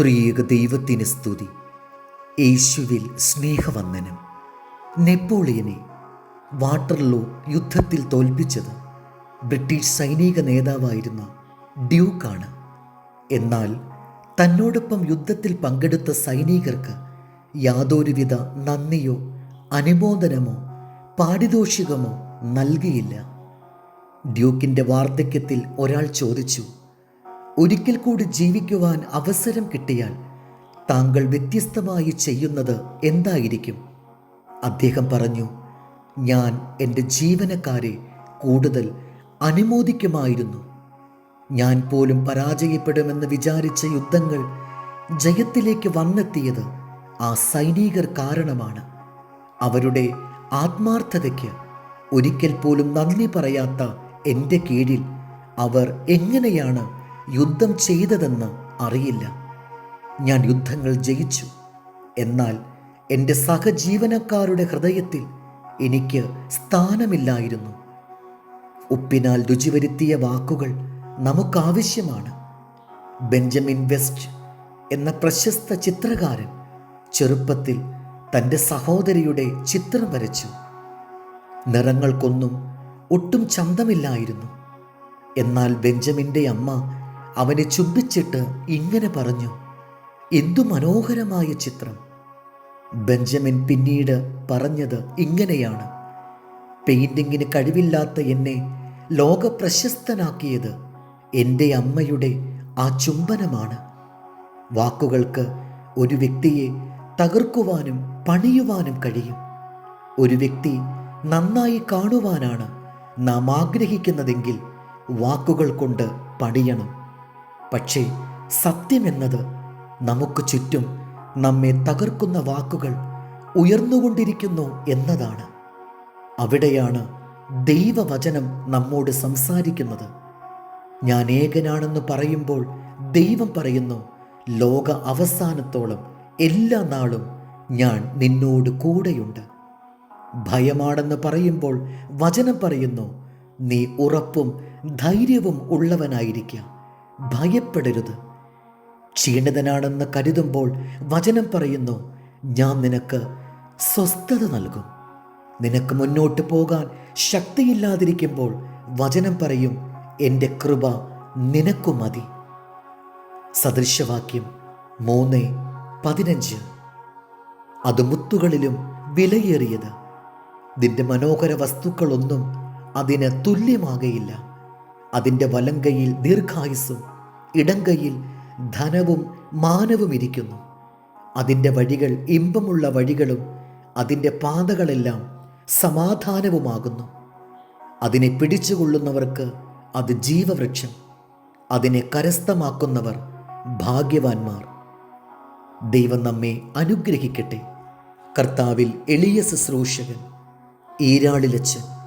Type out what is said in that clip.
ത്രിയേക ദൈവത്തിന് സ്തുതി. യേശുവിൽ സ്നേഹവന്ദനം. നെപ്പോളിയനെ വാട്ടർലോ യുദ്ധത്തിൽ തോൽപ്പിച്ചത് ബ്രിട്ടീഷ് സൈനിക നേതാവായിരുന്ന ഡ്യൂക്കാണ്. എന്നാൽ തന്നോടൊപ്പം യുദ്ധത്തിൽ പങ്കെടുത്ത സൈനികർക്ക് യാതൊരുവിധ നന്ദിയോ അനുമോദനമോ പാരിതോഷികമോ നൽകിയില്ല. ഡ്യൂക്കിന്റെ വാർദ്ധക്യത്തിൽ ഒരാൾ ചോദിച്ചു ഒരിക്കൽ കൂടി ജീവിക്കുവാൻ അവസരം കിട്ടിയാൽ താങ്കൾ വ്യത്യസ്തമായി ചെയ്യുന്നത് എന്തായിരിക്കും? അദ്ദേഹം പറഞ്ഞു ഞാൻ എന്റെ ജീവനക്കാരെ കൂടുതൽ അനുമോദിക്കുമായിരുന്നു. ഞാൻ പോലും പരാജയപ്പെടുമെന്ന് വിചാരിച്ച യുദ്ധങ്ങൾ ജയത്തിലേക്ക് വന്നെത്തിയത് ആ സൈനികർ കാരണമാണ്. അവരുടെ ആത്മാർത്ഥതയ്ക്ക് ഒരിക്കൽ പോലും നന്ദി പറയാത്ത എന്റെ കീഴിൽ അവർ എങ്ങനെയാണ് യുദ്ധം ചെയ്തതെന്ന് അറിയില്ല. ഞാൻ യുദ്ധങ്ങൾ ജയിച്ചു. എന്നാൽ എന്റെ സഹജീവനക്കാരുടെ ഹൃദയത്തിൽ എനിക്ക് സ്ഥാനമില്ലായിരുന്നു. ഉപ്പിനാൽ രുചി വരുത്തിയ വാക്കുകൾ നമുക്കാവശ്യമാണ്. ബെഞ്ചമിൻ വെസ്റ്റ് എന്ന പ്രശസ്ത ചിത്രകാരൻ ചെറുപ്പത്തിൽ തന്റെ സഹോദരിയുടെ ചിത്രം വരച്ചു. നിറങ്ങൾക്കൊന്നും ഒട്ടും ചന്തമില്ലായിരുന്നു. എന്നാൽ ബെഞ്ചമിന്റെ അമ്മ അവനെ ചുംബിച്ചിട്ട് ഇങ്ങനെ പറഞ്ഞു എന്തു മനോഹരമായ ചിത്രം. ബെഞ്ചമിൻ പിന്നീട് പറഞ്ഞത് ഇങ്ങനെയാണ്. പെയിന്റിങ്ങിന് കഴിവില്ലാത്ത എന്നെ ലോകപ്രശസ്തനാക്കിയത് എന്റെ അമ്മയുടെ ആ ചുംബനമാണ്. വാക്കുകൾക്ക് ഒരു വ്യക്തിയെ തകർക്കുവാനും പണിയുവാനും കഴിയും. ഒരു വ്യക്തി നന്നായി കാണുവാനാണ് നാം ആഗ്രഹിക്കുന്നതെങ്കിൽ വാക്കുകൾ കൊണ്ട് പണിയണം. പക്ഷേ സത്യമെന്നത് നമുക്ക് ചുറ്റും നമ്മെ തകർക്കുന്ന വാക്കുകൾ ഉയർന്നുകൊണ്ടിരിക്കുന്നു എന്നതാണ്. അവിടെയാണ് ദൈവവചനം നമ്മോട് സംസാരിക്കുന്നത്. ഞാൻ ഏകനാണെന്ന് പറയുമ്പോൾ ദൈവം പറയുന്നു ലോക അവസാനത്തോളം എല്ലാ നാളും ഞാൻ നിന്നോട് കൂടെയുണ്ട്. ഭയമാണെന്ന് പറയുമ്പോൾ വചനം പറയുന്നു നീ ഉറപ്പും ധൈര്യവും ഉള്ളവനായിരിക്കുക ഭയപ്പെടരുത്. ക്ഷീണിതനാണെന്ന് കരുതുമ്പോൾ വചനം പറയുന്നു ഞാൻ നിനക്ക് സ്വസ്ഥത നൽകും. നിനക്ക് മുന്നോട്ട് പോകാൻ ശക്തിയില്ലാതിരിക്കുമ്പോൾ വചനം പറയും എന്റെ കൃപ നിനക്കു മതി. സദൃശവാക്യം മൂന്ന് പതിനഞ്ച്. അത് മുത്തുകളിലും വിലയേറിയത്. നിന്റെ മനോഹര വസ്തുക്കളൊന്നും അതിന് തുല്യമാകയില്ല. അതിന്റെ വലങ്കയിൽ ദീർഘായുസ്സും ഇടങ്കയിൽ ധനവും മാനവും ഇരിക്കുന്നു. അതിന്റെ വഴികൾ ഇമ്പമുള്ള വഴികളും അതിന്റെ പാതകളെല്ലാം സമാധാനവുമാകുന്നു. അതിനെ പിടിച്ചുകൊള്ളുന്നവർക്ക് അത് ജീവവൃക്ഷം അതിനെ കരസ്ഥമാക്കുന്നവർ ഭാഗ്യവാന്മാർ. ദൈവം നമ്മെ അനുഗ്രഹിക്കട്ടെ. കർത്താവിൽ എളിയ ശുശ്രൂഷകൻ ഈരാളിലച്ചൻ